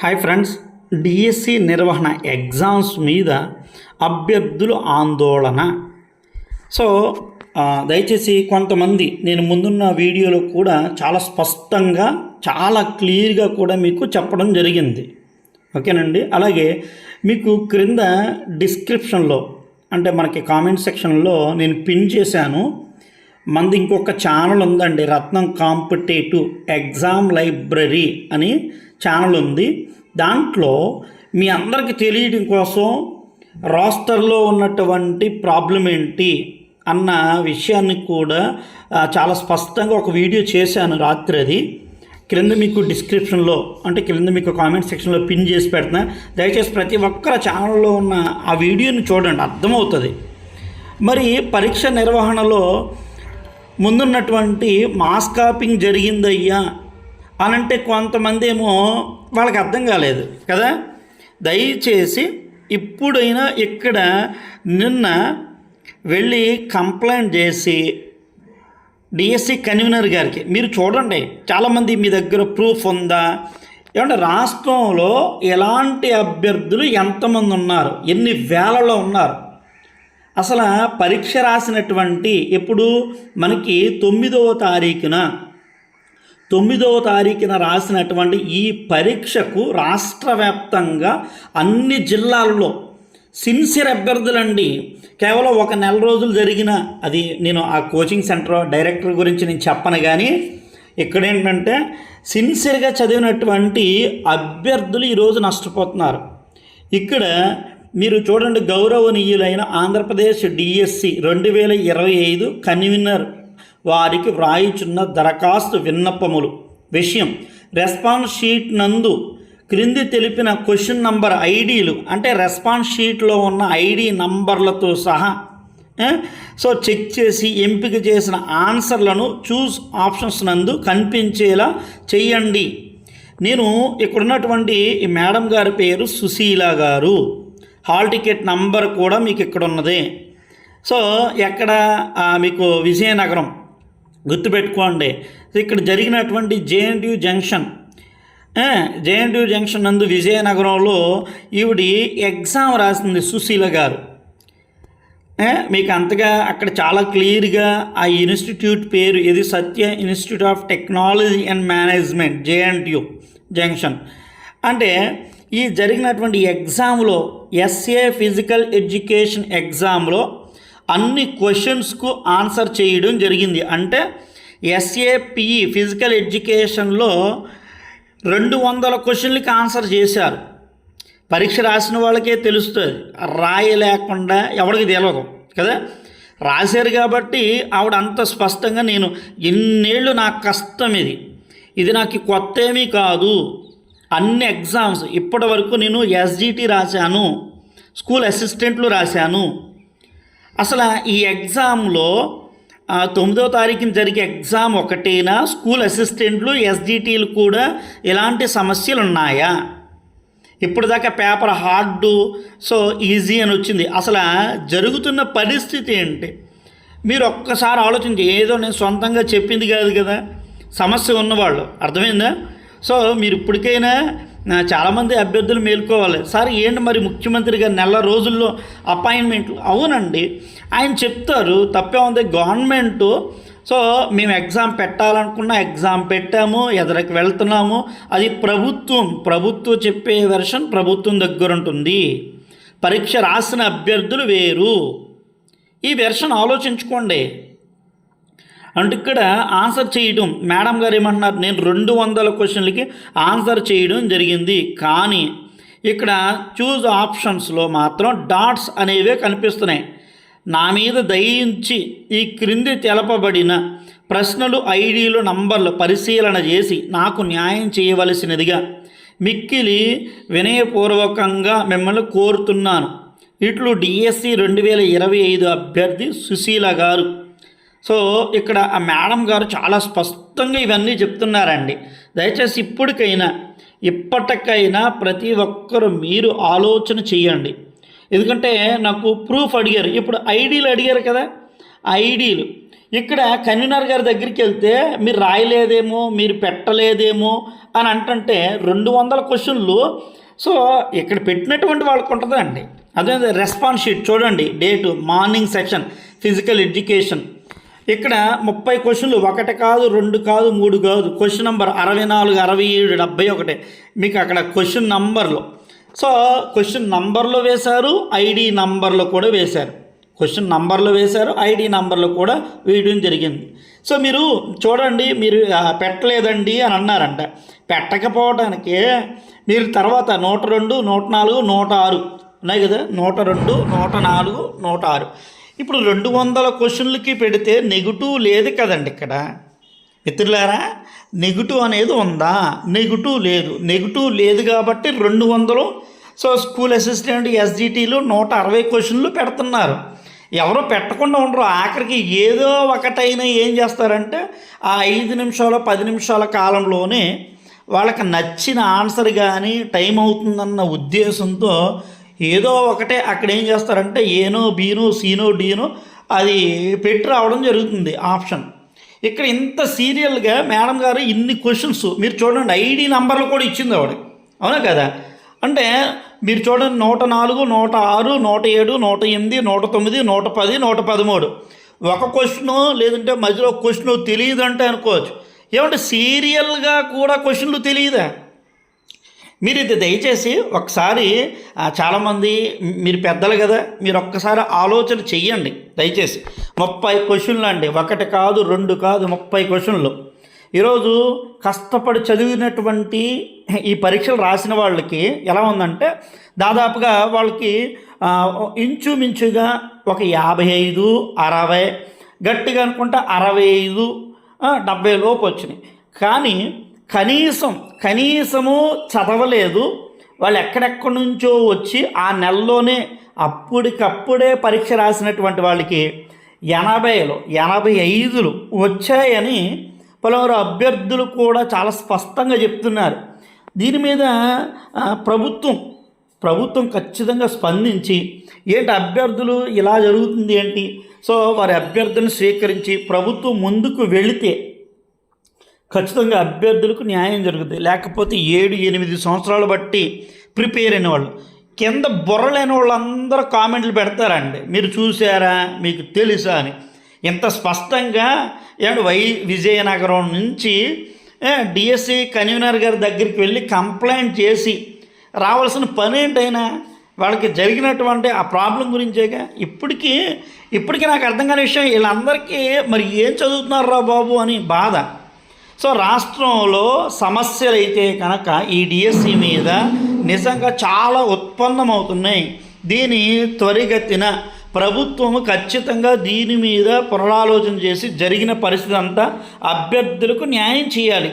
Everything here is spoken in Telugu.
హాయ్ ఫ్రెండ్స్ డిఎస్సి నిర్వహణ ఎగ్జామ్స్ మీద అభ్యర్థుల ఆందోళన. సో దయచేసి కొంతమంది నేను ముందున్న వీడియోలో కూడా చాలా స్పష్టంగా చాలా క్లియర్గా కూడా మీకు చెప్పడం జరిగింది. ఓకేనండి? అలాగే మీకు క్రింద డిస్క్రిప్షన్లో అంటే మనకి కామెంట్ సెక్షన్లో నేను పిన్ చేశాను. మనది ఇంకొక ఛానల్ ఉందండి రత్నం కాంపిటేటివ్ ఎగ్జామ్ లైబ్రరీ అని. ఛానల్ ఉంది. దాంట్లో మీ అందరికీ తెలియడం కోసం రాస్టర్లో ఉన్నటువంటి ప్రాబ్లం ఏంటి అన్న విషయాన్ని కూడా చాలా స్పష్టంగా ఒక వీడియో చేశాను రాత్రి అది. క్రింద మీకు డిస్క్రిప్షన్లో అంటే క్రింద మీకు కామెంట్ సెక్షన్లో పిన్ చేసి పెడుతున్నా. దయచేసి ప్రతి ఒక్కరి ఛానల్లో ఉన్న ఆ వీడియోని చూడండి అర్థమవుతుంది. మరి పరీక్ష నిర్వహణలో ముందున్నటువంటి మాస్ కాపింగ్ జరిగిందయ్యా అనంటే కొంతమంది ఏమో వాళ్ళకి అర్థం కాలేదు కదా? దయచేసి ఇప్పుడైనా ఇక్కడ నిన్న వెళ్ళి కంప్లైంట్ చేసి డిఎస్సి కన్వీనర్ గారికి మీరు చూడండి చాలామంది మీ దగ్గర ప్రూఫ్ ఉందా? ఏమంటే రాష్ట్రంలో ఎలాంటి అభ్యర్థులు ఎంతమంది ఉన్నారు? ఎన్ని వేలలో ఉన్నారు? అసలు పరీక్ష రాసినటువంటి ఎప్పుడు? మనకి తొమ్మిదవ తారీఖున. తొమ్మిదవ తారీఖున రాసినటువంటి ఈ పరీక్షకు రాష్ట్ర వ్యాప్తంగా అన్ని జిల్లాల్లో సిన్సియర్ అభ్యర్థులండి. కేవలం ఒక నెల రోజులు జరిగిన అది నేను ఆ కోచింగ్ సెంటర్ డైరెక్టర్ గురించి నేను చెప్పను కానీ ఇక్కడ ఏంటంటే సిన్సియర్గా చదివినటువంటి అభ్యర్థులు ఈరోజు నష్టపోతున్నారు. ఇక్కడ మీరు చూడండి గౌరవనీయులైన ఆంధ్రప్రదేశ్ డిఎస్సి రెండు వేల ఇరవై ఐదు కన్వీనర్ వారికి వ్రాయిచున్న దరఖాస్తు విన్నపములు. విషయం. రెస్పాన్స్ షీట్ నందు క్రింది తెలిపిన క్వశ్చన్ నంబర్ ఐడీలు అంటే రెస్పాన్స్ షీట్లో ఉన్న ఐడి నంబర్లతో సహా సో చెక్ చేసి ఎంపిక చేసిన ఆన్సర్లను చూస్ ఆప్షన్స్ నందు కనిపించేలా చేయండి నేను ఇక్కడున్నటువంటి ఈ మేడం గారి పేరు సుశీల గారు. హాల్ టికెట్ నంబర్ కూడా మీకు ఇక్కడ ఉన్నది సో ఎక్కడ మీకు విజయనగరం గుర్తుపెట్టుకోండి. ఇక్కడ జరిగినటువంటి జేఎన్టీయూ జంక్షన్ జేఎన్టీయూ జంక్షన్ నందు విజయనగరంలో ఈవిడి ఎగ్జామ్ రాసింది సుశీల గారు. మీకు అంతగా అక్కడ చాలా క్లియర్గా ఆ ఇన్స్టిట్యూట్ పేరు ఇది Satya institute of technology and management JNTU junction. అంటే ఈ జరిగినటువంటి ఎగ్జామ్లో ఎస్ఏ ఫిజికల్ ఎడ్యుకేషన్ ఎగ్జామ్లో అన్ని క్వశ్చన్స్కు ఆన్సర్ చేయడం జరిగింది. అంటే ఎస్ఏపిఈ ఫిజికల్ ఎడ్యుకేషన్లో రెండు వందల క్వశ్చన్లకి ఆన్సర్ చేశారు. పరీక్ష రాసిన వాళ్ళకే తెలుస్తుంది. రాయలేకుండా ఎవరికి తెలియదు కదా? రాశారు కాబట్టి ఆవిడ అంత స్పష్టంగా నేను ఎన్నేళ్ళు నాకు కష్టం ఇది. ఇది నాకు కొత్త ఏమీ కాదు. అన్ని ఎగ్జామ్స్ ఇప్పటి వరకు నేను ఎస్జిటి రాశాను. స్కూల్ అసిస్టెంట్లు రాశాను. అసలు ఈ ఎగ్జామ్లో తొమ్మిదో తారీఖున జరిగే ఎగ్జామ్ ఒకటేనా? స్కూల్ అసిస్టెంట్లు ఎస్డిటీలు కూడా ఇలాంటి సమస్యలు ఉన్నాయా ఇప్పుడు దాకా పేపర్ హార్డు సో ఈజీ అని వచ్చింది. అసలు జరుగుతున్న పరిస్థితి ఏంటి? మీరు ఒక్కసారి ఆలోచించి ఏదో నేను సొంతంగా చెప్పింది కాదు కదా? సమస్య ఉన్నవాళ్ళు. అర్థమైందా? సో మీరు ఇప్పటికైనా చాలామంది అభ్యర్థులు మేల్కోవాలి. సార్ ఏంటి మరి ముఖ్యమంత్రి గారు నెల రోజుల్లో అపాయింట్మెంట్లు? అవునండి. ఆయన చెప్తారు తప్పే ఉంది గవర్నమెంట్. సో మేము ఎగ్జామ్ పెట్టాలనుకున్న ఎగ్జామ్ పెట్టాము ఎదరికి వెళ్తున్నాము. అది ప్రభుత్వం ప్రభుత్వం చెప్పే వెర్షన్ ప్రభుత్వం దగ్గర ఉంటుంది. పరీక్ష రాసిన అభ్యర్థులు వేరు. ఈ వెర్షన్ ఆలోచించుకోండి. అంటే ఇక్కడ ఆన్సర్ చేయడం మేడం గారు ఏమంటున్నారు నేను రెండు వందల క్వశ్చన్లకి ఆన్సర్ చేయడం జరిగింది. కానీ ఇక్కడ చూజ్ ఆప్షన్స్లో మాత్రం డాట్స్ అనేవే కనిపిస్తున్నాయి. నా మీద దయించి ఈ క్రింది తెలపబడిన ప్రశ్నలు ఐడీలు నంబర్లు పరిశీలన చేసి నాకు న్యాయం చేయవలసినదిగా మిక్కిలి వినయపూర్వకంగా మిమ్మల్ని కోరుతున్నాను. ఇట్లు డిఎస్సి రెండు వేల ఇరవై ఐదు అభ్యర్థి సుశీల గారు. సో ఇక్కడ ఆ మేడం గారు చాలా స్పష్టంగా ఇవన్నీ చెప్తున్నారండి. దయచేసి ఇప్పటికైనా ఇప్పటికైనా ప్రతి ఒక్కరు మీరు ఆలోచన చేయండి. ఎందుకంటే నాకు ప్రూఫ్ అడిగారు. ఇప్పుడు ఐడీలు అడిగారు కదా? ఐడీలు. ఇక్కడ కన్వీనర్ గారి దగ్గరికి వెళ్తే మీరు రాయలేదేమో మీరు పెట్టలేదేమో అని అంటుంటే రెండు వందల క్వశ్చన్లు. సో ఇక్కడ పెట్టినటువంటి వాళ్ళకు ఉంటుందండి. అదే రెస్పాన్స్ షీట్ చూడండి. Date morning section physical education ఇక్కడ ముప్పై క్వశ్చన్లు ఒకటి కాదు రెండు కాదు మూడు కాదు. క్వశ్చన్ నెంబర్ అరవై నాలుగు అరవై ఏడు డెబ్బై ఒకటి. మీకు అక్కడ క్వశ్చన్ నంబర్లు. సో క్వశ్చన్ నంబర్లో వేశారు ఐడి నంబర్లో కూడా వేశారు. క్వశ్చన్ నంబర్లో వేశారు ఐడి నంబర్లో కూడా వేయడం జరిగింది. సో మీరు చూడండి మీరు పెట్టలేదండి అని అన్నారంట. పెట్టకపోవడానికి మీరు తర్వాత నూట రెండు నూట నాలుగు నూట ఆరు. ఉన్నాయి కదా? నూట రెండు నూట నాలుగు నూట ఆరు. ఇప్పుడు రెండు వందల క్వశ్చన్లకి పెడితే నెగిటివ్ లేదు కదండి ఇక్కడ. మిత్రులారా నెగిటివ్ అనేది ఉందా? నెగిటివ్ లేదు. నెగిటివ్ లేదు కాబట్టి రెండు వందలు. సో స్కూల్ అసిస్టెంట్ ఎస్జిటీలు నూట అరవై క్వశ్చన్లు పెడుతున్నారు. ఎవరు పెట్టకుండా ఉండరు. ఆఖరికి ఏదో ఒకటైనా ఏం చేస్తారంటే ఆ ఐదు నిమిషాల పది నిమిషాల కాలంలోనే వాళ్ళకి నచ్చిన ఆన్సర్ కానీ టైం అవుతుందన్న ఉద్దేశంతో ఏదో ఒకటే అక్కడ ఏం చేస్తారంటే ఏనో బీనో సీనో డీనో అది పెట్టి రావడం జరుగుతుంది ఆప్షన్. ఇక్కడ ఇంత సీరియల్గా మేడం గారు ఇన్ని క్వశ్చన్స్ మీరు చూడండి ఐడి నంబర్లు కూడా ఇచ్చింది ఆవిడ. అవునా కదా? అంటే మీరు చూడండి నూట నాలుగు నూట ఆరు నూట ఏడు నూట ఎనిమిది నూట తొమ్మిది నూట పది నూట పదమూడు. ఒక క్వశ్చను లేదంటే మధ్యలో క్వశ్చన్ తెలియదు అంటే అనుకోవచ్చు. ఏమంటే సీరియల్గా కూడా క్వశ్చన్లు తెలియదా? మీరు ఇది దయచేసి ఒకసారి చాలామంది మీరు పెద్దలు కదా మీరు ఒక్కసారి ఆలోచన చెయ్యండి దయచేసి. ముప్పై క్వశ్చన్లు అండి ఒకటి కాదు రెండు కాదు ముప్పై క్వశ్చన్లు. ఈరోజు కష్టపడి చదివినటువంటి ఈ పరీక్షలు రాసిన వాళ్ళకి ఎలా ఉందంటే దాదాపుగా వాళ్ళకి ఇంచుమించుగా ఒక యాభై ఐదు అరవై గట్టిగా అనుకుంటే అరవై ఐదు డెబ్బై లోపు వచ్చినాయి. కానీ కనీసం కనీసము చదవలేదు. వాళ్ళు ఎక్కడెక్కడి నుంచో వచ్చి ఆ నెలలోనే అప్పటికప్పుడే పరీక్ష రాసినటువంటి వాళ్ళకి ఎనభైలు ఎనభై ఐదులు వచ్చాయని పలువురు అభ్యర్థులు కూడా చాలా స్పష్టంగా చెప్తున్నారు. దీని మీద ప్రభుత్వం ప్రభుత్వం ఖచ్చితంగా స్పందించి ఏంటి అభ్యర్థులు ఇలా జరుగుతుంది ఏంటి? సో వారి అభ్యర్థులను స్వీకరించి ప్రభుత్వం ముందుకు వెళితే ఖచ్చితంగా అభ్యర్థులకు న్యాయం జరుగుతుంది లేకపోతే ఏడు ఎనిమిది సంవత్సరాలు బట్టి ప్రిపేర్ అయిన వాళ్ళు. కింద బుర్రలేని వాళ్ళందరూ కామెంట్లు పెడతారండి. మీరు చూసారా మీకు తెలుసా అని. ఇంత స్పష్టంగా ఏమంటే వై విజయనగరం నుంచి డిఎస్సి కన్వీనర్ గారి దగ్గరికి వెళ్ళి కంప్లైంట్ చేసి రావాల్సిన పని ఏంటైనా? వాళ్ళకి జరిగినటువంటి ఆ ప్రాబ్లం గురించేగా? ఇప్పటికీ ఇప్పటికీ నాకు అర్థం కాని విషయం వీళ్ళందరికీ మరి ఏం చదువుతున్నారు రా బాబు అని బాధ. సో రాష్ట్రంలో సమస్యలైతే కనుక ఈ డిఎస్సి మీద నిజంగా చాలా ఉత్పన్నమవుతున్నాయి. దీని త్వరిగతిన ప్రభుత్వము ఖచ్చితంగా దీని మీద పునరాలోచన చేసి జరిగిన పరిస్థితి అంతా అభ్యర్థులకు న్యాయం చేయాలి.